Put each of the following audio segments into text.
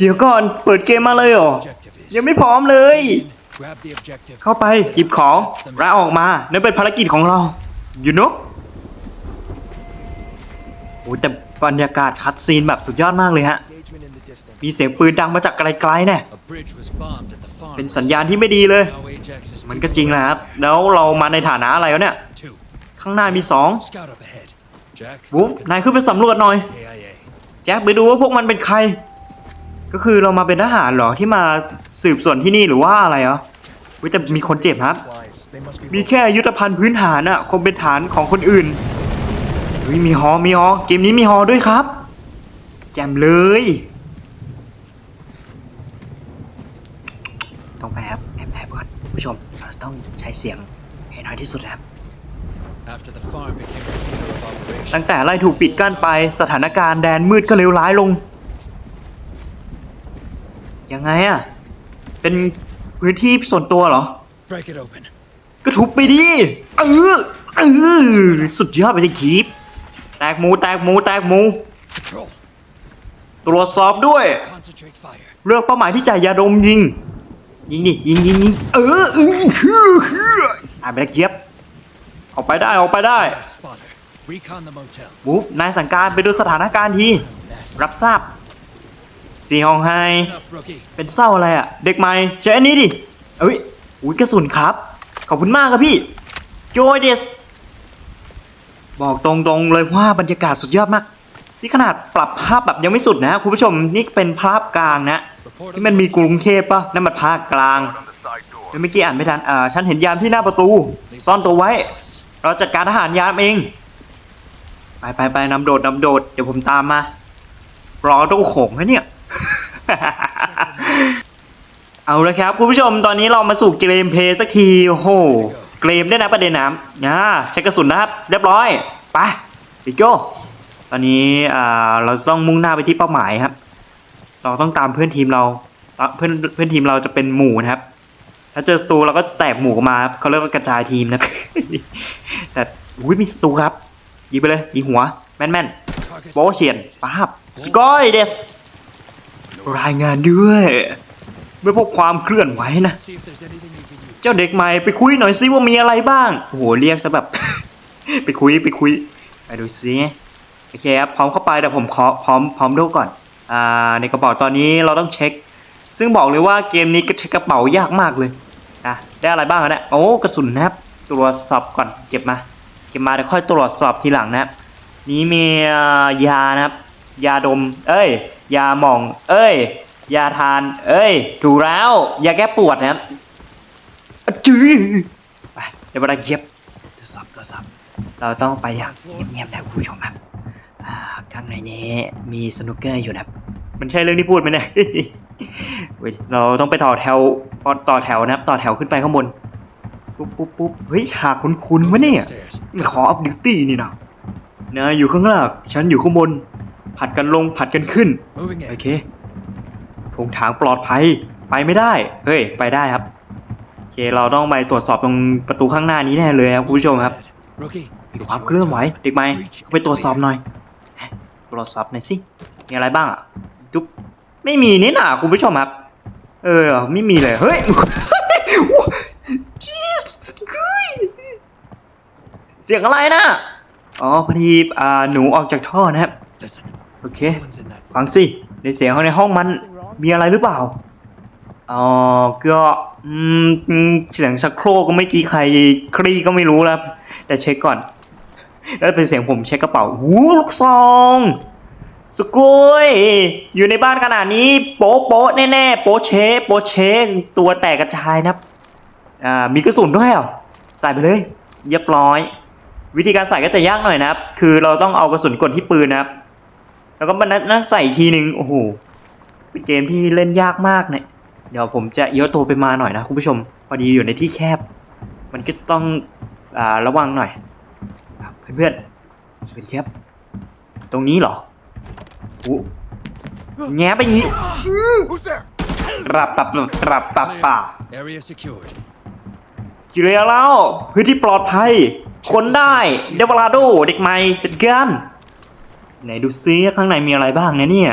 เดี๋ยวก่อน เปิดเกมมาเลยเหรอ objective is. ยังไม่พร้อมเลย Grab the objective. เข้าไปหยิบของแล้วออกมานั่นเป็นภารกิจของเรา อยู่นกโอ้แต่บรรยากาศคัดซีนแบบสุดยอดมากเลยฮะ Engagement in the distance. มีเสียงปืนดังมาจากไกลๆเนี่ย A bridge was bombed at the farm. เป็นสัญญาณที่ไม่ดีเลย Now Ajax is มันก็จริงนะครับ แล้วเรามาในฐานะอะไรวะเนี่ย two. ข้างหน้ามีสอง Scout up ahead. Jack. วูฟนายขึ้นไปสำรวจหน่อย KIA. แจ็คไปดูว่าพวกมันเป็นใคร ก็คือเรามาเป็นทหารเหรอที่มาสืบสวนที่นี่หรือว่าอะไรเหรอเว้ยแต่มีคนเจ็บครับ Supplies. They must be มี local. แค่ยุทธภัณฑ์พื้นฐานอะคงเป็นฐานของคนอื่นเฮ้ยมีฮอมีฮอเกมนี้มีฮอด้วยครับ แจมเลย ต้องไปครับแอบๆก่อนผู้ชมเราต้องใช้เสียงให้น้อยที่สุดนะครับ After the farm became a theater of operation. ตั้งแต่ไล่ถูกปิดกั้นไปสถานการณ์แดนมืดก็เลวร้ายลง ยังไงอะเป็นพื้นที่ส่วนตัวเหรอ Break it open. ก็ทุบไปดิเออเออสุดยอดไปเลยคีปแตกหมูแตกหมูแตกหมู Control. ตรวจสอบด้วย Concentrate fire. เลือกเป้าหมายที่จ่ายยาดมยิง ยิงดิยิงยิงยิงเออเออคือคืออ่านไปแล้วเกียบออกไปได้ออกไปได้ Our spotter. Recon the motel. บูฟนายสั่งการไปดูสถานการณ์ที Mess. รับทราบ สีฮองไฮ Clean up, rookie. เป็นเศร้าอะไรอะ เด็กใหม่ใช้อันนี้ดิเอ้ยอุ้ยกระสุนครับ ขอบคุณมากครับพี่โจยเดสบอกตรงๆเลยว่าบรรยากาศสุดยอดมาก ที่ขนาดปรับภาพแบบยังไม่สุดนะคุณผู้ชมนี่เป็นภาพกลางนะ ที่มันมีกรุงเทพปะนั่นมันภาคกลางเมื่อกี้อ่านไม่ทันอ่าฉันเห็นยามที่หน้าประตู ซ่อนตัวไว้ เราจัดการทหารยามเอง ไปไปไปนำโดดนำโดดเดี๋ยวผมตามมารอตู้โขงนะเนี่ย เอาละครับคุณผู้ชมตอนนี้เรามาสู่เกมเพลย์สักทีโอ้โหเกมได้นะประเด็นน้ำนะใช้กระสุนนะครับ เรียบร้อยไปปิโก้ตอนนี้อ่าเราต้องมุ่งหน้าไปที่เป้าหมายครับ เราต้องตามเพื่อนทีมเราเพื่อนเพื่อนทีมเราจะเป็นหมู่นะครับ ถ้าเจอศัตรูเราก็จะแตกหมู่ออกมาเขาเรียกว่ากระจายทีมนะแต่อุ้ยมีศัตรูครับยิงไปเลยยิงหัวแม่นแม่น Target ๆโป๊ะเฉียนป้าบสกอยเดส รายงานด้วยไม่พบความเคลื่อนไหวนะ เจ้าเด็กใหม่ไปคุยหน่อยซิว่ามีอะไรบ้าง โอ้โห เรียกซะแบบ ไปคุยไปคุย ไปดูซิ โอเคครับ พร้อมเข้าไปแต่ผมขอพร้อมพร้อมดูก่อน อ่า ในกระเป๋าตอนนี้เราต้องเช็ค ซึ่งบอกเลยว่าเกมนี้ก็เช็คกระเป๋ายากมากเลยอะได้อะไรบ้างอะโอ้ กระสุนนะครับ ตรวจสอบก่อน เก็บมา เก็บมาเดี๋ยวค่อยตรวจสอบทีหลังนะครับ นี้มียานะครับ ยาดม เอ้ย ยาหม่อง เอ้ย ยาทาน เอ้ย ถูกแล้ว ยาแก้ปวดนะครับอะจื้อไปเดี๋ยวเวลาเย็บตรวจสอบตรวจสอบเราต้องไปอย่างเงียบๆนะคุณผู้ชมครับอ่าข้างในนี้มีสนุกเกอร์อยู่นะครับมันใช่เรื่องที่พูดไหมเนี่ยเว้ยเราต้องไปต่อแถวต่อแถวนะครับ ต่อแถวขึ้นไปข้างบน ปุ๊บปุ๊บปุ๊บเฮ้ยฉากคุ้นๆวะเนี่ย Stairs. มันขออัพดิวตี้นี่นะนายอยู่ข้างล่างฉันอยู่ข้างบน ผัดกันลงผัดกันขึ้น Moving โอ in. เคทงทางปลอดภัยไปไม่ได้ เฮ้ย ไปได้ครับ โอเค เราต้องไปตรวจสอบตรงประตูข้างหน้านี้แน่เลยครับคุณผู้ชมครับ Rookie. มีความเคลื่อนไหวเด็กไหมเข้าไปตรวจสอบหน่อยเอ๊ะตรวจสอบหน่อยสิ มีอะไรบ้างอะ จุ๊บ ไม่มีนี่น่ะคุณผู้ชมครับ เออ ไม่มีเลย เฮ้ย Jesus Christ เสียงอะไรนะ อ๋อ พอดี อ่า หนูออกจากท่อนะครับ Listen. โอเค Someone's in that. ฟังสิ ในเสียงเขาในห้องมันมีอะไรหรือเปล่าอ๋อก็อืมอืมเสียงชักโครกก็ไม่กี่ใครคลี่ก็ไม่รู้แล้วแต่เช็คก่อน แล้วเป็นเสียงผมเช็คกระเป๋าหูลูกซองสกุยอยู่ในบ้านขนาดนี้ โป๊ะโป๊ะแน่ๆโป๊ะเชะโป๊ะเชะตัวแตกกระจายนะครับอ่ามีกระสุนด้วยเหรอใส่ไปเลยเรียบร้อย วิธีการใส่ก็จะยากหน่อยนะครับ คือเราต้องเอากระสุนกดที่ปืนนะครับ แล้วก็มานั่งใส่อีกทีหนึ่งโอ้โหเป็นเกมที่เล่นยากมากเนี่ยเดี๋ยวผมจะเยอะตัวไปมาหน่อยนะคุณผู้ชม พอดีอยู่ในที่แคบ มันก็ต้องอ่าระวังหน่อยครับเพื่อนๆสวัสดีครับ ตรงนี้เหรอโอ้แง้ไปงี้ Who's there? รับปับรับปับป่า Area secured. กิเรียแล้วพื้นที่ปลอดภัย คนได้ เดวลาโด เด็กใหม่จัดการ ไหนดูซิข้างในมีอะไรบ้างเนี่ยเนี่ย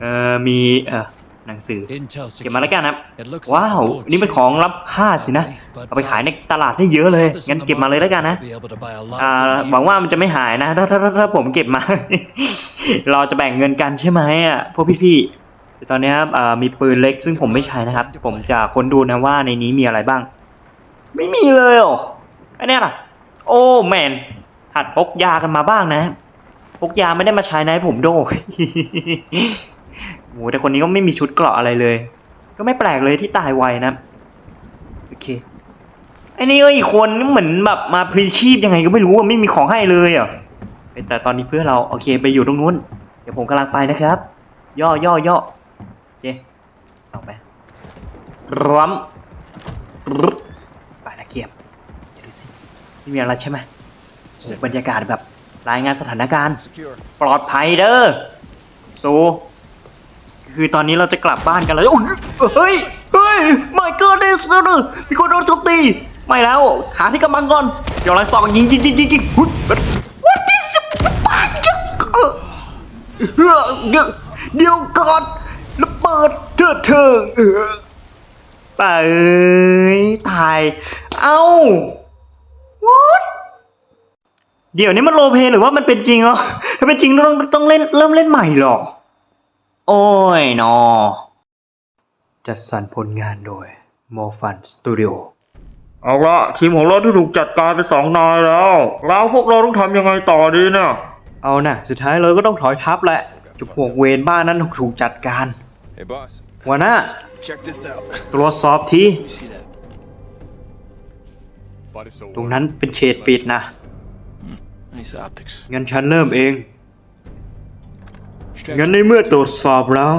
เอ่อมีเอ่อหนังสือ Intel เก็บมาแล้วกันนะครับ It looks ว้าว like a gold นี่เป็นของรับค่าสินะ but เอาไปขายในตลาดได้เยอะเลย sell this on งั้น the เก็บมาเลยแล้วกันนะ market, we'll be able to buy a lot อ่า of gear. หวังว่ามันจะไม่หายนะถ้าถ้าถ้าถ้าผมเก็บมา เราจะแบ่งเงินกันใช่ไหมอะพวกพี่ๆแต่ตอนนี้ครับอ่ามีปืนเล็กซึ่งผมไม่ใช้นะครับ ผมจะค้นดูนะว่าในนี้มีอะไรบ้าง ไม่มีเลยเหรอไอเนี้ยล่ะ โอ้แมนหัดพกยากันมาบ้างนะ พกยาไม่ได้มาใช้นะให้ผมโดโหแต่คนนี้ก็ไม่มีชุดเกราะอะไรเลย ก็ไม่แปลกเลยที่ตายไวนะโอเคไอ้นี่ก็อีกคนเหมือนแบบมาพลีชีพยังไงก็ไม่รู้อะไม่มีของให้เลยอะแต่ตอนนี้เพื่อเราโอเคไปอยู่ตรงนู้น เดี๋ยวผมกำลังไปนะครับ ย่อย่อย่อโอเคสองไปร้มไปละเกียบเดี๋ยวดูสิไม่มีอะไรใช่ไหมบรรยากาศแบบ รายงานสถานการณ์ Secure. ปลอดภัยเด้อซูคือตอนนี้เราจะกลับบ้านกันแล้วโอ้ยเฮ้ยเฮ้ย my goodness นะมีคนโดนทุบตีไม่แล้วหาที่กำบังก่อนเดี๋ยวเราสองยิงยิงยิงยิงยิงหุ้ย what is เดี๋ยวเดี๋ยวก่อนแล้วเปิดเถิดเถิงเออตายเอ้ยตาย เอ้า what เดี๋ยวนี้มันโรลเพลย์หรือว่ามันเป็นจริงเหรอถ้าเป็นจริงต้องต้องเล่นเริ่มเล่นใหม่หรอ โอ้ยนอ จัดสรรผลงานโดย m o f u n Studio เอาละทีมของเราที่ถูกจัดการไปสองนายแล้ว แล้วพวกเราต้องทำยังไงต่อดีเนี่ยเอานะสุดท้ายเราก็ต้องถอยทัพแหละจุพวกเวรบ้านนั้นถูกจัดการ Hey, boss. หัวหน้า Check this out. ตรวจสอบที See that? Body so ตรงนั้นเป็นเขตปิดนะ Nice optics. งั้นฉันเริ่มเอง งั้นในเมื่อตรวจสอบแล้ว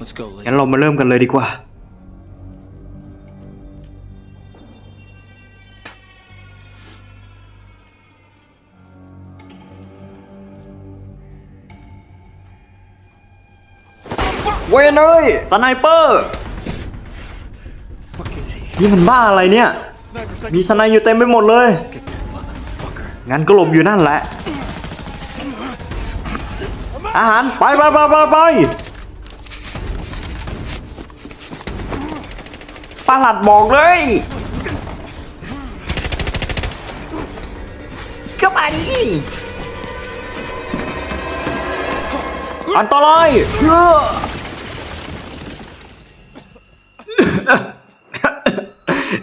Let's go, lady. งั้นเรามาเริ่มกันเลยดีกว่า เวนเอ้ยสไนเปอร์ Fuck is he? นี่มันบ้าอะไรเนี่ย Sniper second. มีสไนอยู่เต็มไปหมดเลย งั้นก็หลบอยู่นั่นแหละ อาหาร ไปไปไปไปไปปลาหลัดบอกเลยก็มาดิอันตรายเฮ้อ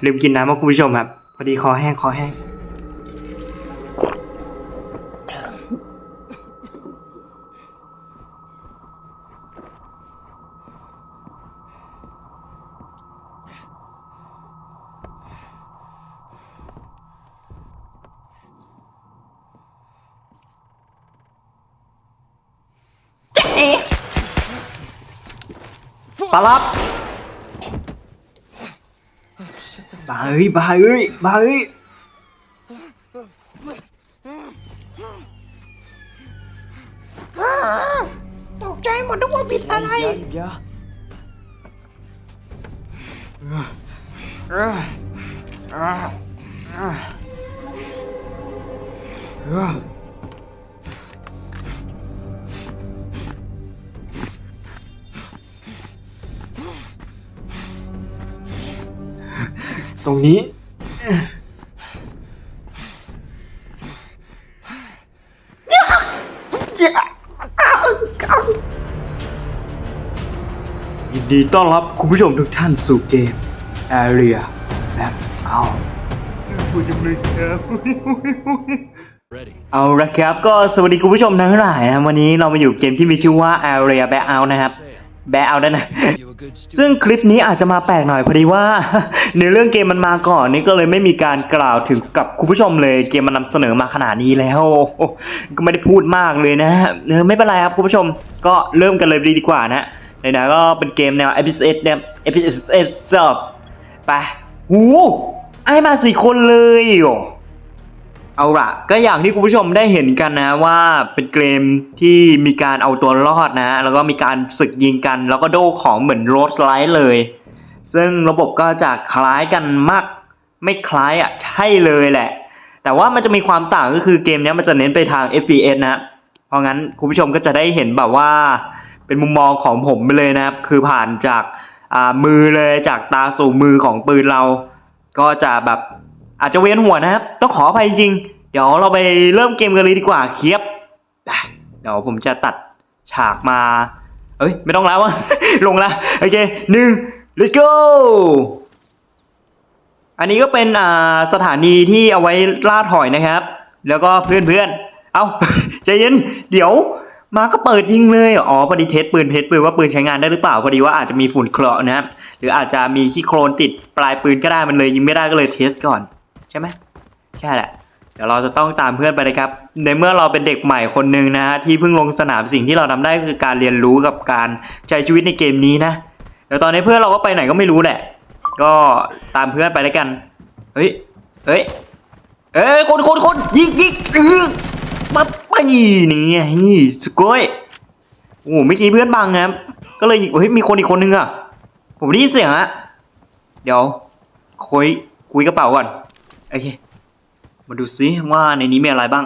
ลืมกินน้ำมาคุณผู้ชมครับ พอดีคอแห้งคอแห้ง ปลาลับ บาเอ้ยบาเอ้ยบาเอ้ยตกใจหมดนึกว่าผิดอะไรอย่า ตรงนี้ ยินดีต้อนรับคุณผู้ชมทุกท่านสู่เกม Area แบบเอาพูดจังเลยครับ Ready. เอาละครับก็สวัสดีคุณผู้ชมทั้งหลายนะวันนี้เรามาอยู่เกมที่มีชื่อว่า Area b a c Out นะครับแบ Out ด้วยนะ ซึ่งคลิปนี้อาจจะมาแปลกหน่อยพอดีว่า ในเรื่องเกมมันมาก่อนนี่ก็เลยไม่มีการกล่าวถึงกับคุณผู้ชมเลยเกมมันนำเสนอมาขนาดนี้แล้ว ก็ไม่ได้พูดมากเลยนะเออไม่เป็นไรครับคุณผู้ชมก็เริ่มกันเลยดีกว่านะไหนๆก็เป็นเกมแนว episode เนี่ย episode สอบไปหูไอ้มาสี่คนเลยเหรอ เอาละก็อย่างที่คุณผู้ชมได้เห็นกันนะว่าเป็นเกมที่มีการเอาตัวรอดนะแล้วก็มีการศึกยิงกัน แล้วก็โดของเหมือนโรสไลท์เลย ซึ่งระบบก็จะคล้ายกันมาก ไม่คล้ายอะใช่เลยแหละ แต่ว่ามันจะมีความต่างก็คือเกมเนี้ยมันจะเน้นไปทาง FPS นะเพราะงั้นคุณผู้ชมก็จะได้เห็นแบบว่า เป็นมุมมองของผมไปเลยนะครับ คือผ่านจากอ่ามือเลยจากตาสู่มือของปืนเรา ก็จะแบบ อาจจะเวียนหัวนะครับ ต้องขออภัยจริง เดี๋ยวเราไปเริ่มเกมกันเลยดีกว่าเคียบเดี๋ยวผมจะตัดฉากมา เอ้ย ไม่ต้องแล้วอะลงละโอเคหนึ่ง let's go อันนี้ก็เป็นอ่าสถานีที่เอาไว้ล่าถอยนะครับ แล้วก็เพื่อนเพื่อนเอาใจเย็น เดี๋ยว มาก็เปิดยิงเลยอ๋อพอดีเทสปืนเทสปืนว่าปืนใช้งานได้หรือเปล่าพอดีว่าอาจจะมีฝุ่นเคราะห์นะครับหรืออาจจะมีขี้โคลนติดปลายปืนก็ได้มันเลยยิงไม่ได้ก็เลยเทสก่อน ช่ไหมใช่แหละเดี๋ยวเราจะต้องตามเพื่อนไปเลยครับ ในเมื่อเราเป็นเด็กใหม่คนหนึ่งนะฮะที่เพิ่งลงสนามสิ่งที่เราทำได้คือการเรียนรู้กับการใช้ชีวิตในเกมนี้นะเดี๋ยวตอนนี้เพื่อนเราก็ไปไหนก็ไม่รู้แหละ ก็ตามเพื่อนไปแล้วกันเฮ้ยเฮ้ยเอ้ยคนคนคนยิงยิงอื้อมาไปนี่ไงสกอยโอ้โหเมื่อกี้เพื่อนบังนะครับก็เลยเฮ้ยมีคนอีกคนนึงอะผมได้ยินเสียงอะเดี๋ยวคุยคุยกระเป๋าก่อน โอเค มาดูซิว่าในนี้มีอะไรบ้าง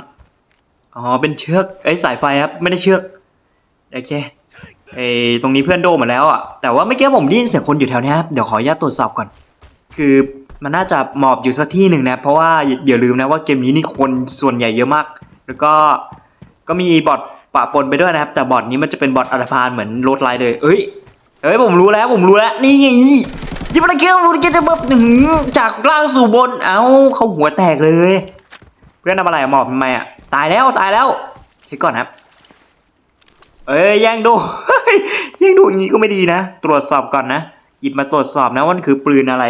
อ๋อ เป็นเชือกไอ้ยสายไฟครับ ไม่ได้เชือก โอเคเอ้ตรงนี้เพื่อนโดนหมดแล้วอะ แต่ว่าเมื่อกี้ผมได้ยินเสียงคนอยู่แถวนี้ครับ เดี๋ยวขออนุญาตตรวจสอบก่อน คือมันน่าจะหมอบอยู่สักที่หนึ่งนะ เพราะว่าอย่าลืมนะว่าเกมนี้นี่คนส่วนใหญ่เยอะมาก แล้วก็ ก็มีบอทปะปนไปด้วยนะครับ แต่บอทนี้มันจะเป็นบอทอัลพานเหมือนโรดไลน์เลย เอ้ย เอ้ยผมรู้แล้วผมรู้แล้ว นี่ไง ยิบระเกียวรู้จะแบบหนึ่งจากล่างสู่บน เอ้าเขาหัวแตกเลย เพื่อนทำอะไรหมอบทำไมอะ ตายแล้วตายแล้วเช็คก่อนครับ เอ้ยแย่งดูแย่งดูอย่างนี้ก็ไม่ดีนะ ตรวจสอบก่อนนะ หยิบมาตรวจสอบนะว่ามันคือปืนอะไร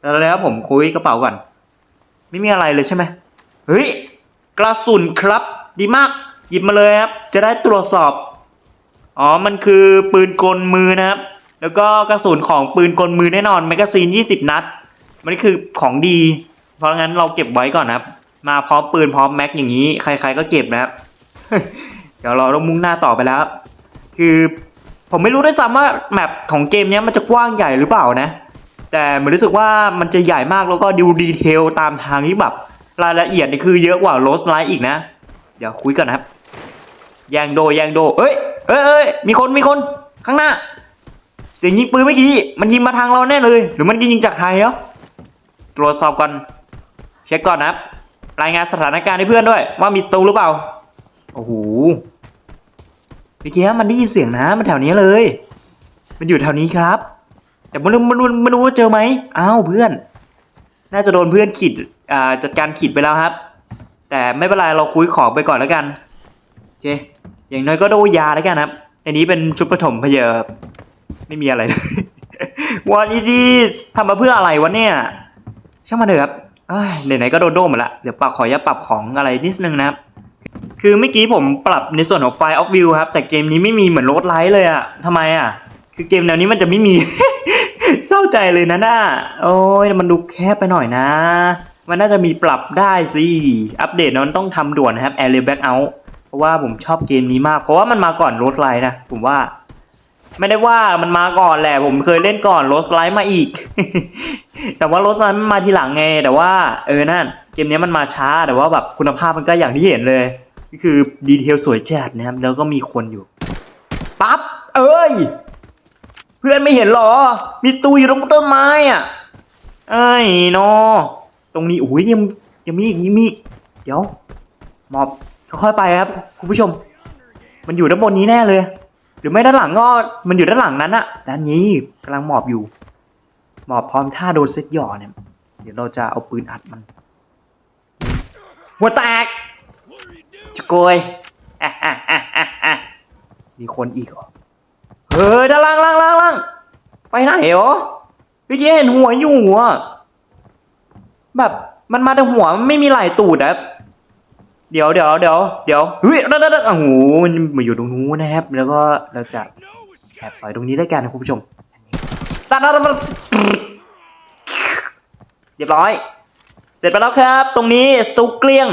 แล้วแล้วผมคุยกระเป๋าก่อน ไม่มีอะไรเลยใช่ไหมเฮ้ยกระสุนครับ ดีมาก หยิบมาเลยครับ จะได้ตรวจสอบ อ๋อ มันคือปืนกลมือนะครับ แล้วก็กระสุนของปืนกลมือแน่นอนแมกกาซีน 20 นัด มันคือของดี เพราะงั้นเราเก็บไว้ก่อนนะครับ มาพร้อมปืนพร้อมแม็กอย่างนี้ ใคร ๆก็เก็บนะครับ เดี๋ยวเราต้องมุ่งหน้าต่อไปแล้ว คือผมไม่รู้ด้วยซ้ำว่าแมปของเกมนี้มันจะกว้างใหญ่หรือเปล่านะ แต่เหมันรู้สึกว่ามันจะใหญ่มากแล้วก็ดูดีเทลตามทางที่แบบรายละเอียดนี่คือเยอะกว่าโรสไลท์อีกนะ เดี๋ยวคุยกันนะครับ แยงโดแยงโด เอ้ยเอ้ยเอ้ยมีคนมีคนข้างหน้า เสียงยิงปืนเมื่อกี้มันยิงมาทางเราแน่เลย หรือมันยิงจากไทยเหรอตรวจสอบก่อนเช็คก่อนนะครับรายงานสถานการณ์ให้เพื่อนด้วย ว่ามีสตูหรือเปล่าโอ้โหเมื่อกี้มันได้ยินเสียงนะมันแถวนี้เลย มันอยู่แถวนี้ครับ แต่ไม่รู้ไม่รู้ไม่รู้ว่าเจอไหมอ้าวเพื่อน น่าจะโดนเพื่อนขีดอ่าจัดการขีดไปแล้วครับ แต่ไม่เป็นไรเราคุยของไปก่อนแล้วกันโอเคอย่างน้อยก็โดนยาแล้วกันครับ อันนี้เป็นชุดปฐมพยา ไม่มีอะไรเลยวันอีจีทำมาเพื่ออะไรวะเนี่ย ช่างมาเถอะครับไหนๆก็โดนโดนหมดละ เดี๋ยวปรับขออนุญาปรับของอะไรนิดนึงนะครับ คือเมื่อกี้ผมปรับในส่วนของไฟล์ออฟวิวครับ แต่เกมนี้ไม่มีเหมือนโรดไลท์เลยอะทำไมอะคือเกมแนวนี้มันจะไม่มี เศร้าใจเลยนะน่าโอ้ยมันดูแคบไปหน่อยนะ มันน่าจะมีปรับได้สิ อัปเดตนั้นต้องทำด่วนนะครับ Air Back Out เพราะว่าผมชอบเกมนี้มาก เพราะว่ามันมาก่อนโรดไลท์นะ ผมว่า ไม่ได้ว่ามันมาก่อนแหละ ผมเคยเล่นก่อนโรสไลท์มาอีก แต่ว่าโรสไลท์มันมาทีหลังไง แต่ว่าเออนั่นเกมนี้มันมาช้าแต่ว่าแบบคุณภาพมันก็อย่างที่เห็นเลยก็คือดีเทลสวยจัดนะครับ แล้วก็มีคนอยู่ปั๊บเอ้ย เพื่อนไม่เห็นหรอ มิสตูอยู่ตรงต้นไม้อะเอ้นอตรงนี้โอ้ยยังยังมีอีกยังมีอีกเดี๋ยว มอบค่อยๆไปครับ คุณผู้ชม มันอยู่ด้านบนนี้แน่เลย หรือไม่ด้านหลังก็มันอยู่ด้านหลังนั้นอะด้านนี้กำลังหมอบอยู่ หมอบพร้อมท่าโดนเซตหย่อเนี่ย เดี๋ยวเราจะเอาปืนอัดมัน หัวแตกชะโกยอะอะอะอะอะมีคนอีกเหรอเฮ้ยด้านล่างล่างล่างล่างไปไหนเหรอพี่เจนหัวอยู่อะแบบมันมาแต่หัวไม่มีไหล่ตูดอะ เดี๋ยวเดี๋ยวเดี๋ยวเดี๋ยวเฮ้ยนั่นนั่นโอ้โหมันมาอยู่ตรงนู้นนะครับ แล้วก็เราจะแอบสอยตรงนี้ได้กันนะคุณผู้ชมตัดตัดตัดเรียบร้อย เสร็จไปแล้วครับ ตรงนี้สตูเกลี้ยง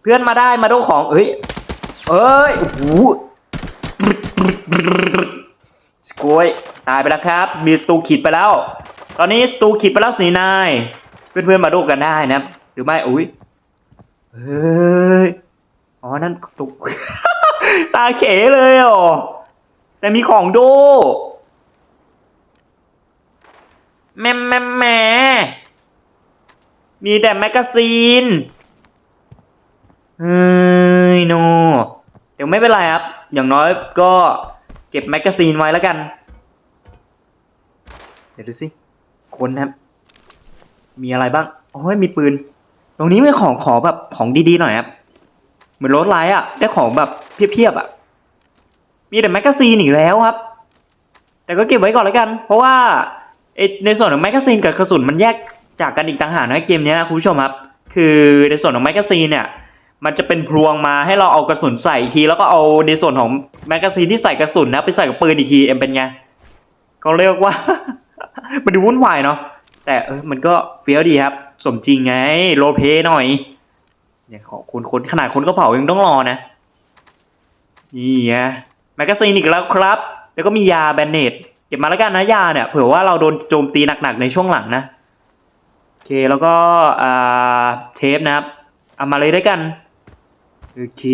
เพื่อนมาได้มาดูของ เอ้ย เอ้ย โอ้โหสกวยตายไปแล้วครับ มีสตูขีดไปแล้ว ตอนนี้สตูขีดไปแล้วสีนาย เพื่อนๆมาดูกันได้นะครับ หรือไม่ อุ้ย เฮ้ย อ๋อ นั่นตุก ตาเขเลยอ๋อแต่มีของโด แม่แม่แม่มีแต่แมกกาซีน เฮ้ยโน เดี๋ยวไม่เป็นไรครับ อย่างน้อยก็เก็บแมกกาซีนไว้แล้วกัน เดี๋ยวดูสิ คนครับ มีอะไรบ้าง โอ้ยมีปืน ตรงนี้ไม่ของขอแบบของดีๆหน่อยครับ เหมือนรถไลท์อะ ได้ของแบบเพียบๆอะ มีแต่แมกกาซีนอีกแล้วครับ แต่ก็เก็บไว้ก่อนแล้วกัน เพราะว่าในส่วนของแมกกาซีนกับกระสุนมันแยกจากกันอีกต่างหากนะเกมนี้นะคุณผู้ชมครับ คือในส่วนของแมกกาซีนเนี่ยมันจะเป็นพลวงมาให้เราเอากระสุนใส่อีกที แล้วก็เอาในส่วนของแมกกาซีนที่ใส่กระสุนนะไปใส่กับปืนอีกทีเอ็มเป็นไงเขาเรียกว่า มันดูวุ่นวายเนาะ แต่เออมันก็เฟี้ยวดีครับ สมจริงไงโรเพยหน่อยเนี่ยขอคนคนขนาดคนก็เผายังต้องรอนะ นี่ไงแมกกาซีนอีกแล้วครับ แล้วก็มียาแบนเนตเก็บมาแล้วกันนะยาเนี่ยเผื่อว่าเราโดนโจมตีหนักๆในช่วงหลังนะโอเคแล้วก็อ่าเทปนะครับเอามาเลยได้กันโอเค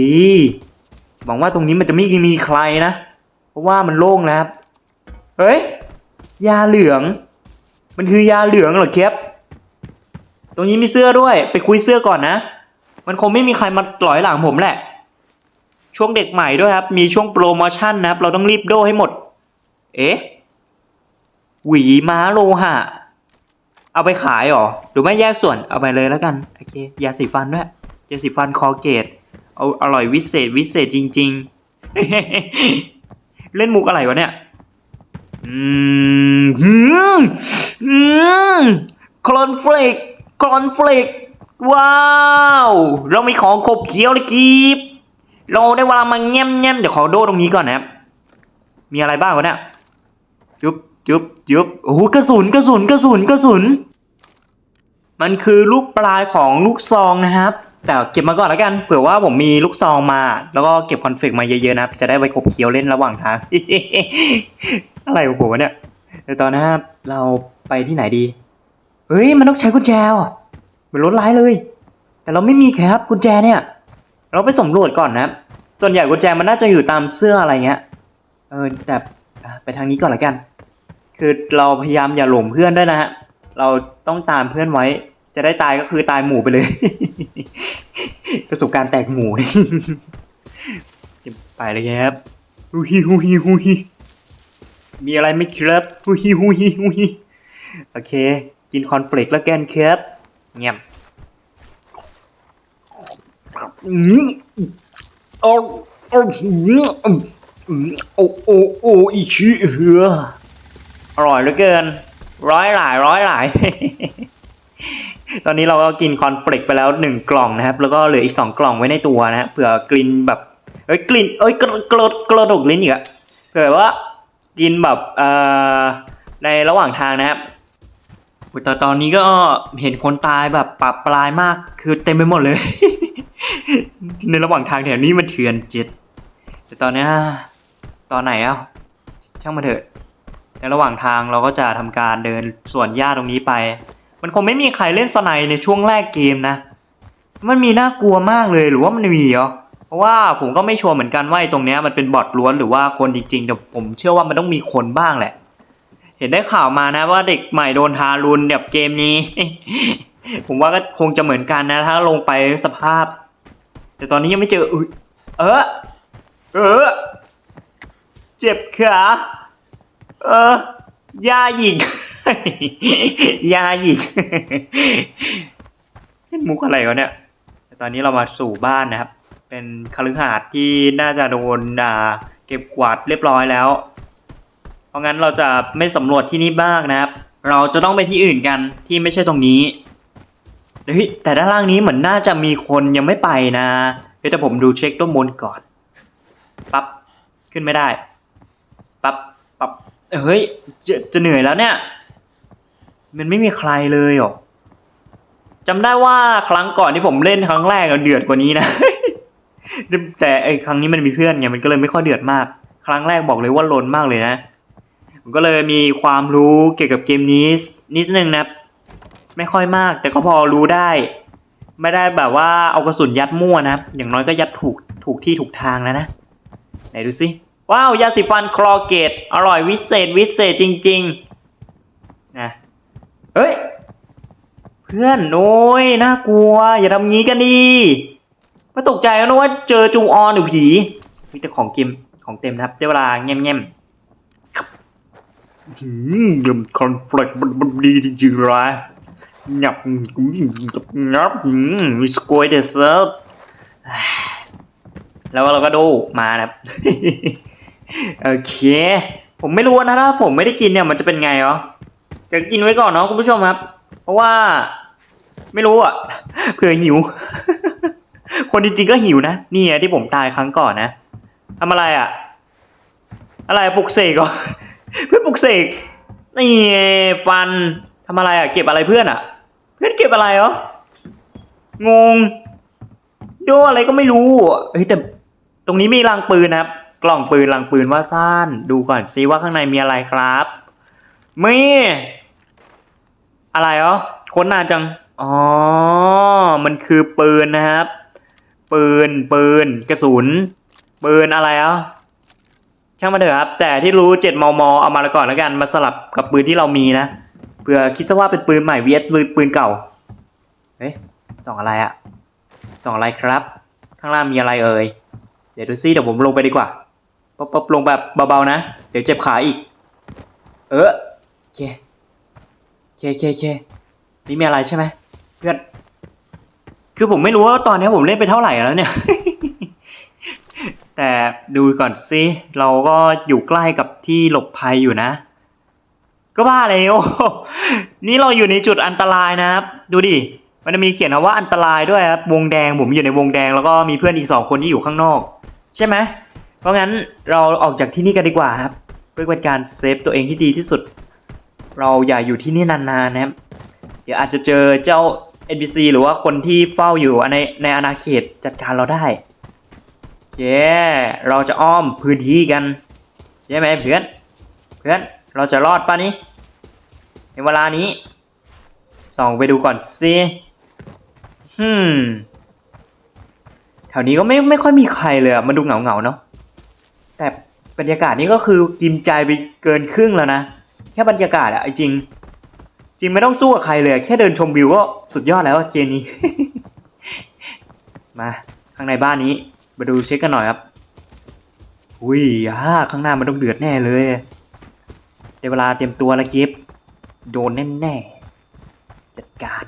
หวังว่าตรงนี้มันจะไม่มีใครนะ เพราะว่ามันโล่งนะครับ เฮ้ย ยาเหลือง มันคือยาเหลืองเหรอเคปตรงนี้มีเสื้อด้วย ไปคุยเสื้อก่อนนะ มันคงไม่มีใครมาหลอยหลังผมแหละ ช่วงเด็กใหม่ด้วยครับ มีช่วงโปรโมชั่นนะครับ เราต้องรีบโดให้หมด เอ๊ะ หวีม้าโลหะ เอาไปขายเหรอ หรือไม่แยกส่วน เอาไปเลยแล้วกัน โอเค ยาสีฟันด้วย ยาสีฟันคอเกต เอาอร่อยวิเศษวิเศษจริง ๆ เล่นมุกอะไรวะเนี่ย อืมหืมอืมคลอนเฟลกคลอนเฟลกว้าว เรามีของขบเคี้ยวเลยกีบเราได้เวลามาแง้มแง้มเดี๋ยวขอโดตรงนี้ก่อนนะครับ มีอะไรบ้างวะเนี่ยจุ๊บจุ๊บจุ๊บโอ้โหกระสุนกระสุนกระสุนกระสุน มันคือลูกปลายของลูกซองนะครับ แต่เก็บมาก่อนแล้วกัน เผื่อว่าผมมีลูกซองมา แล้วก็เก็บคอนเฟกมาเยอะๆนะครับ จะได้ไปขบเคี้ยวเล่นระหว่างทาง อะไรของผมวะเนี่ยเดี๋ยวตอนหนะครับเราไปที่ไหนดี เฮ้ย มันต้องใช้กุญแจว่ะเหมือนรถไล่เลย แต่เราไม่มีครับกุญแจเนี่ย เราไปสำรวจก่อนนะครับส่วนใหญ่กุญแจมันน่าจะอยู่ตามเสื้ออะไรเงี้ย เออแต่ไปทางนี้ก่อนละกัน คือเราพยายามอย่าหลงเพื่อนด้วยนะฮะ เราต้องตามเพื่อนไว้ จะได้ตายก็คือตายหมู่ไปเลย ประสบการณ์แตกหมู่ ไปเลยครับฮูฮิฮูฮิฮูฮิ มีอะไรไหมครับฮูฮิฮูฮิฮูฮิโอเค กินคอนเฟลกแล้วกันครับเงียบอืมโอ้โอ้อืมอืมโอ้โอ้โอ้อีชิเหืออร่อยเหลือเกิน ร้อยหลายร้อยหลาย ตอนนี้เราก็กินคอนเฟลกไปแล้วหนึ่งกล่องนะครับ แล้วก็เหลืออีกสองกล่องไว้ในตัวนะฮะเผื่อกลิ่นแบบเอ้ยกลิ่นเอ้ยกระกระกระดกลิ้นอีกอะเผื่อว่า กินแบบในระหว่างทางนะครับแต่ตอนนี้ก็เห็นคนตายแบบปรับปลายมาก คือเต็มไปหมดเลย ในระหว่างทางแถวนี้มันเถื่อนจิต แต่ตอนนี้ตอนไหนอะช่างมาเถอะ ในระหว่างทางเราก็จะทำการเดินสวนหญ้าตรงนี้ไป มันคงไม่มีใครเล่นสไนในช่วงแรกเกมนะ มันมีน่ากลัวมากเลยหรือว่ามันมีเหรอ ราะว่าผมก็ไม่ชัวร์เหมือนกันว่าไอตรงเนี้ยมันเป็นบอทล้วนหรือว่าคนจริงๆแต่ผมเชื่อว่ามันต้องมีคนบ้างแหละ เห็นได้ข่าวมานะว่าเด็กใหม่โดนทารุณแบบเกมนี้ ผมว่าก็คงจะเหมือนกันนะ ถ้าลงไปสภาพ แต่ตอนนี้ยังไม่เจออุ๊ยเออเออเจ็บขาเออยาหยิกยาหยิกเล่นมุกอะไรวะเนี่ยแต่ตอนนี้เรามาสู่บ้านนะครับ เป็นคฤหาสน์ที่น่าจะโดนอ่าเก็บกวาดเรียบร้อยแล้ว เพราะงั้นเราจะไม่สำรวจที่นี่บ้างนะครับ เราจะต้องไปที่อื่นกันที่ไม่ใช่ตรงนี้เฮ้ยแต่ด้านล่างนี้เหมือนน่าจะมีคนยังไม่ไปนะเดี๋ยวแต่ผมดูเช็คด้นบนก่อนปั๊บขึ้นไม่ได้ปั๊บปั๊บเฮ้ยจะจะเหนื่อยแล้วเนี่ย มันไม่มีใครเลยหรอจำได้ว่าครั้งก่อนที่ผมเล่นครั้งแรกเดือดกว่านี้นะ แต่ไอ้ครั้งนี้มันมีเพื่อนไงมันก็เลยไม่ค่อยเดือดมาก ครั้งแรกบอกเลยว่าลนมากเลยนะผมก็เลยมีความรู้เกี่ยวกับเกมนี้นิดนึงนะไม่ค่อยมาก แต่ก็พอรู้ได้ ไม่ได้แบบว่าเอากระสุนยัดมั่วนะอย่างน้อยก็ยัดถูกถูกที่ถูกทางแล้วนะไหนดูสิว้าวยาสีฟันคลอเกตอร่อยวิเศษวิเศษจริงๆนะเฮ้ย เพื่อนโอ้ยน่ากลัว อย่าทำงี้กันดี ไม่ตกใจนะว่าเจอจูออนหรือผีมีแต่ของเกมของเต็มนะครับได้เวลาแง่มๆครับหืมยำคอนเฟลกมันมันดีจริงๆเลยหยับงับหืมมีสกอยเดสเซิร์ฟแล้วเราก็ดูมานะครับโอเค ผมไม่รู้นะถ้าผมไม่ได้กินเนี่ยมันจะเป็นไงเหรอจะกินไว้ก่อนเนาะคุณผู้ชมครับ เพราะว่า ไม่รู้อะเผื่อหิว คนจริงๆก็หิวนะนี่ไงที่ผมตายครั้งก่อนนะทำอะไรอะ อะไรปลุกเสกเหรอเพื่อนปลุกเสกนี่ฟันทำอะไรอะ เก็บอะไรเพื่อนอะ เพื่อนเก็บอะไรเหรองงโดอะไรก็ไม่รู้เฮ้ยแต่ตรงนี้มีรังปืนนะครับ กล่องปืนรังปืนว่าซ่านดูก่อนซิว่าข้างในมีอะไรครับมีอะไรเหรอค้นนานจัง อ๋อ มันคือปืนนะครับ ปืน ปืน กระสุน ปืนอะไรอะช่างมาเถอะครับ แต่ที่รู้เจ็ดมมเอามาละก่อนแล้วกัน มาสลับกับปืนที่เรามีนะ เผื่อคิดซะว่าเป็นปืนใหม่ vs ปืนปืนเก่า เฮ้ยสองอะไรอะสองอะไรครับ ข้างล่างมีอะไรเอ่ย เดี๋ยวดูซิเดี๋ยวผมลงไปดีกว่าป๊บป๊บลงแบบเบาๆนะ เดี๋ยวเจ็บขาอีก เออโอเคโอเคโอเค เค นี่มีอะไรใช่ไหมเพื่อน คือผมไม่รู้ว่าตอนนี้ผมเล่นไปเท่าไหร่แล้วเนี่ย แต่ดูก่อนสิเราก็อยู่ใกล้กับที่หลบภัยอยู่นะ ก็บ้าแล้ว นี่เราอยู่ในจุดอันตรายนะครับ ดูดิ มันจะมีเขียนคำว่าอันตรายด้วยครับ วงแดงผมอยู่ในวงแดงแล้วก็มีเพื่อนอีกสองคนที่อยู่ข้างนอก ใช่ไหม เพราะงั้นเราออกจากที่นี่กันดีกว่าครับ เพื่อเป็นการเซฟตัวเองที่ดีที่สุด เราอย่าอยู่ที่นี่นานๆนะครับ เดี๋ยวอาจจะเจอเจ้า NPC หรือว่าคนที่เฝ้าอยู่ในในอาณาเขตจัดการเราได้เย้เราจะอ้อมพื้นที่กันใช่ไหมเพื่อน เพื่อนเราจะรอดป่ะนี้ ในเวลานี้ส่องไปดูก่อนสิฮึมแถวนี้ก็ไม่ไม่ค่อยมีใครเลยมันดูเหงาเงาเนาะแต่บรรยากาศนี้ก็คือกินใจไปเกินครึ่งแล้วนะ แค่บรรยากาศอะจริง ริงไม่ต้องสู้กับใครเลยแค่เดินชมวิวก็สุดยอดแล้วเกมนี้ มาข้างในบ้านนี้ มาดูเช็คกันหน่อยครับอุ้ยอ่าข้างหน้ามันต้องเดือดแน่เลยได้เวลาเตรียมตัวแล้วกิฟโดนแน่ๆจัดการ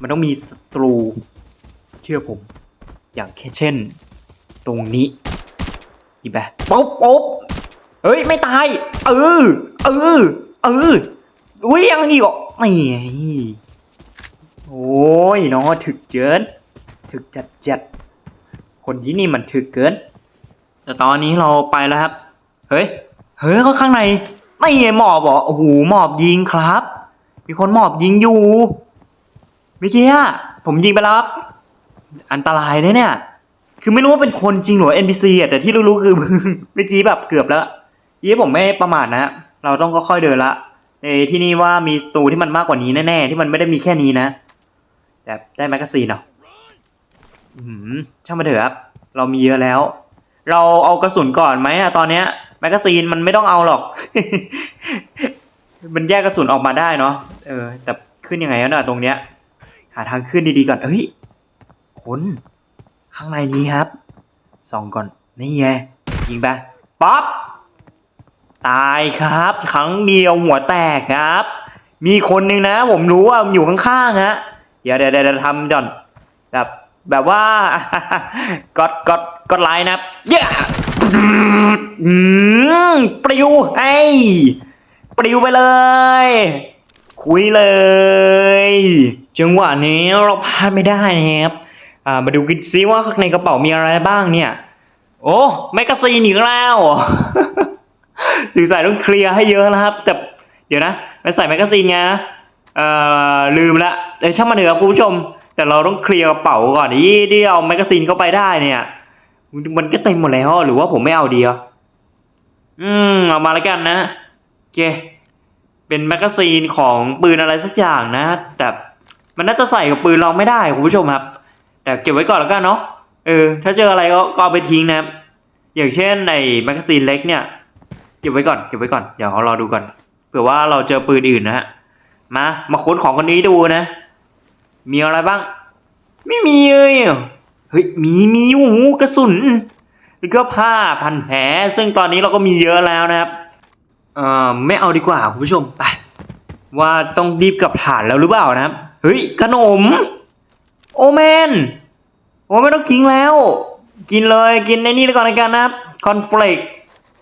มันต้องมีศัตรู เชื่อผม อย่างแค่เช่น ตรงนี้หยิบไปปุ๊บปุ๊บเฮ้ย ไม่ตาย เออ เออ เออ อุ้ยยังอีกเหรอไม่โอ้ยน้องถึกเกินถึกจัดจัดคนที่นี่มันถึกเกิน แต่ตอนนี้เราไปแล้วครับ เฮ้ย เฮ้ยเขาข้างใน ไม่ไงหมอบเหรอโอ้โหหมอบยิงครับ มีคนหมอบยิงอยู่เมื่อกี้ผมยิงไปแล้ว อันตรายนะเนี่ย คือไม่รู้ว่าเป็นคนจริงหรือ NPC อะแต่ที่รู้ๆคือเมื่อกี้แบบเกือบแล้วยี่ผมไม่ประมาทนะ เราต้องก็ค่อยเดินละ ในที่นี่ว่ามีสตูที่มันมากกว่านี้แน่ๆที่มันไม่ได้มีแค่นี้นะ แต่ได้แมกกาซีนเหรออืมช่างมาเถอะครับ เรามีเยอะแล้ว เราเอากระสุนก่อนไหมอะตอนเนี้ยแมกกาซีนมันไม่ต้องเอาหรอก มันแยกกระสุนออกมาได้เนาะเออ แต่ขึ้นยังไงแล้วน่ะตรงเนี้ย หาทางขึ้นดีๆก่อนเฮ้ยคนข้างในนี้ครับส่องก่อนนี่ไงยิงไปป๊อป ตายครับ ครั้งเดียวหัวแตกครับ มีคนหนึ่งนะ ผมรู้ว่ามันอยู่ข้างๆฮะเดี๋ยวเดี๋ยวเดี๋ยวทำก่อนแบบแบบว่ากดกดกดไลน์นะเย้อืมปลิวให้ปลิวไปเลย คุยเลย จังหวะนี้เราพลาดไม่ได้นะครับอ่ามาดูกันซิว่าข้างในกระเป๋ามีอะไรบ้างเนี่ย โอ้แมกกาซีนอีกแล้ว สื่อสารต้องเคลียร์ให้เยอะนะครับ แต่เดี๋ยวนะไปใส่แมกกาซีนไงนะเอ่อลืมละเอ้ยช่างมันเถอะครับคุณผู้ชม แต่เราต้องเคลียร์กระเป๋าก่อนที่ที่เอาแมกกาซีนเข้าไปได้เนี่ยมันก็เต็มหมดแล้วหรือว่าผมไม่เอาดีอะอืมเอามาแล้วกันนะโอเคเป็นแมกกาซีนของปืนอะไรสักอย่างนะ แต่มันน่าจะใส่กับปืนเราไม่ได้คุณผู้ชมครับ แต่เก็บไว้ก่อนแล้วกันเนาะเออถ้าเจออะไรก็ก็เอาไปทิ้งนะครับอย่างเช่นในแมกกาซีนเล็กเนี่ย เก็บไว้ก่อนเก็บไว้ก่อนเดี๋ยวรอดูก่อนเผื่อว่าเราเจอปืนอื่นนะฮะมามาค้นของคนนี้ดูนะ มีอะไรบ้าง ไม่มีเลยเฮ้ยมีมีโอ้โหกระสุนแล้วก็ผ้าพันแผลซึ่งตอนนี้เราก็มีเยอะแล้วนะครับเอ่อไม่เอาดีกว่าคุณผู้ชมไปว่าต้องรีบกับฐานแล้วหรือเปล่านะครับเฮ้ยขนม โอแมนโอ้ไม่ต้องทิ้งแล้ว กินเลยกินในนี่แล้วก่อนในกันนะครับคอนเฟลก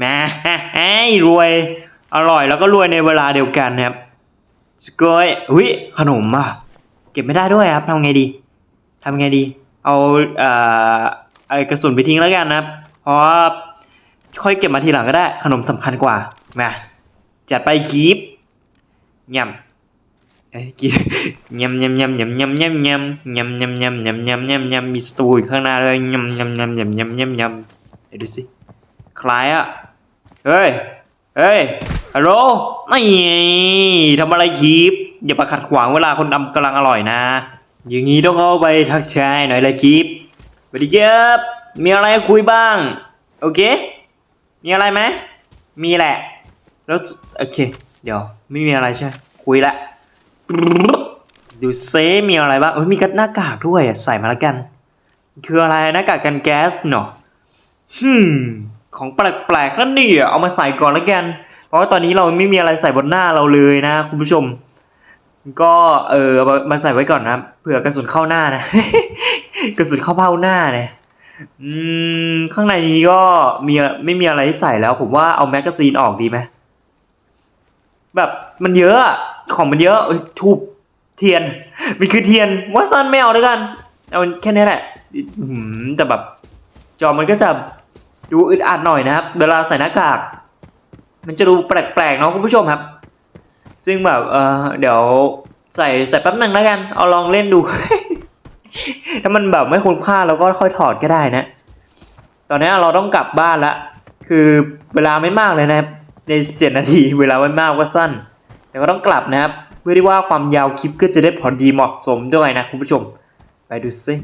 แหมาไอ้รวย อร่อยแล้วก็รวยในเวลาเดียวกันนะครับสกอยอุ้ยขนมอะ เก็บไม่ได้ด้วยครับทำไงดีทำไงดี เอาเอ่อไอกระสุนไปทิ้งแล้วกันนะครับ เพราะค่อยเก็บมาทีหลังก็ได้ ขนมสำคัญกว่ามาจัดไปคีบยำเอ้ยกียำยำยำยำยำยำยำยำยำยำยำยำยำยำมีสตูอยู่ข้างหน้าเลยยำยำยำยำยำยำยำเดี๋ยวดูสิคล้ายอะ เฮ้ย เฮ้ยฮัลโหลนี่ทำอะไรคีบอย่ามาขัดขวางเวลาคนดำกำลังอร่อยนะ อย่างนี้ต้องเอาไปทักทายหน่อยเลยคีบสวัสดีครับมีอะไรคุยบ้าง โอเค มีอะไรไหมมีแหละ แล้วโอเค เดี๋ยว ไม่มีอะไรใช่ คุยละดูเซมีอะไรบ้างเอ้ยมีกัดหน้ากากด้วยอะใส่มาแล้วกัน คืออะไรหน้ากากกันแก๊สเนาะฮึม ของแปลกๆนั่นนี่เอามาใส่ก่อนแล้วกัน เพราะว่าตอนนี้เราไม่มีอะไรใส่บนหน้าเราเลยนะคุณผู้ชม ก็เออมาใส่ไว้ก่อนนะเผื่อกระสุนเข้าหน้านะ กระสุนเข้าเบ้าหน้าเนี่ยอืมข้างในนี้ก็มีไม่มีอะไรให้ใส่แล้ว ผมว่าเอาแมกกาซีนออกดีไหมแบบมันเยอะของมันเยอะอ้ยทูบเทียน มันคือเทียนว่าสั้นไม่เอาด้วยกัน เอาแค่นี้แหละแต่แบบจอมันก็จะ ดูอึดอัดหน่อยนะครับ เวลาใส่หน้ากาก มันจะดูแปลกๆเนาะคุณผู้ชมครับ ซึ่งแบบเออเดี๋ยวใส่ใส่แป๊บหนึ่งแล้วกัน เอาลองเล่นดู ถ้ามันแบบไม่คุ้มค่าเราก็ค่อยถอดก็ได้นะ ตอนนี้เราต้องกลับบ้านละ คือเวลาไม่มากเลยนะครับ ใน 17 นาที เวลาไม่มากก็สั้น แต่ก็ต้องกลับนะครับ เพื่อที่ว่าความยาวคลิปก็จะได้พอดีเหมาะสมด้วยนะคุณผู้ชม ไปดูซิ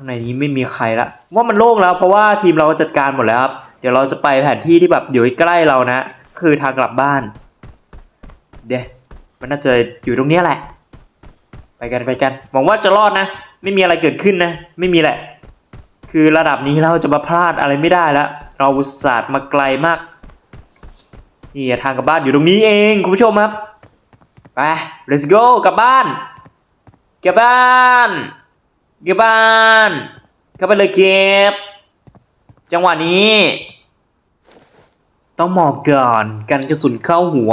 ข้างในนี้ไม่มีใครละ ว่ามันโล่งแล้วเพราะว่าทีมเราจัดการหมดแล้วครับ เดี๋ยวเราจะไปแผนที่ที่แบบอยู่ใกล้เรานะ คือทางกลับบ้าน เดี๋ยวมันน่าจะอยู่ตรงนี้แหละ ไปกันไปกัน หวังว่าจะรอดนะ ไม่มีอะไรเกิดขึ้นนะ ไม่มีแหละ คือระดับนี้เราจะมาพลาดอะไรไม่ได้แล้วเราอุตส่าห์มาไกลมาก นี่ทางกลับบ้านอยู่ตรงนี้เองคุณผู้ชมครับ ไป let's go กลับบ้าน กลับบ้าน เกลับบ้านเข้าไปเลยเก็บ จังหวะนี้ ต้องหมอบก่อนกันกระสุนเข้าหัว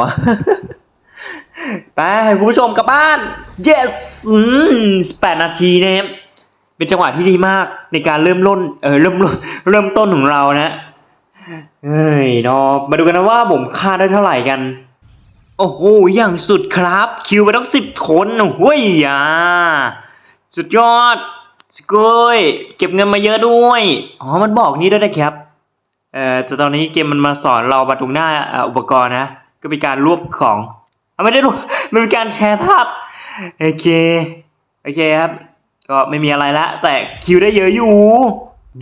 ไปคุณผู้ชมกลับบ้าน yes อืมแปดนาทีนะครับเป็นจังหวะที่ดีมากในการเริ่มต้นเออเริ่มเริ่มต้นของเรานะเฮ้ยนาะมาดูกันนะว่าผมฆ่าได้เท่าไหร่กัน โอ้โหอย่างสุดครับ คิวไปต้องสิบคนโอ้โหอ่าสุดยอด สกอยเก็บเงินมาเยอะด้วย อ๋อ มันบอกนี่ด้วยนะครับ เอ่อแต่ตอนนี้เกมมันมาสอนเราบัตรงหน้าอุปกรณ์นะ ก็เป็นการรวบของ เอาไม่ได้รวบมันเป็นการแชร์ภาพ โอเค โอเคครับ ก็ไม่มีอะไรละ แต่คิวได้เยอะอยู่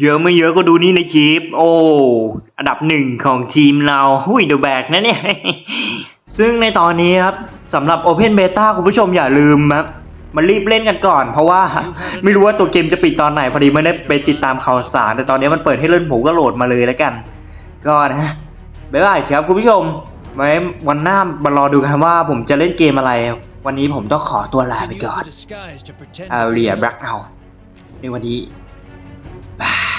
เยอะไม่เยอะก็ดูนี่ในคลิป โอ้ อันดับหนึ่งของทีมเรา หุยเดอะแบกนะเนี่ย ซึ่งในตอนนี้ครับสำหรับ Open Beta คุณผู้ชมอย่าลืมครับ มารีบเล่นกันก่อน เพราะว่าไม่รู้ว่าตัวเกมจะปิดตอนไหนพอดีไม่ได้ไปติดตามข่าวสาร แต่ตอนนี้มันเปิดให้เล่นผมก็โหลดมาเลยแล้วกัน ก็นะบ๊ายบายครับคุณผู้ชมไว้วันหน้ามารอดูกันว่าผมจะเล่นเกมอะไร วันนี้ผมต้องขอตัวลา You ไป can ก่อ use น a disguise to pretend อา to be เรีย a แบล็คเอาในวันนี้บาย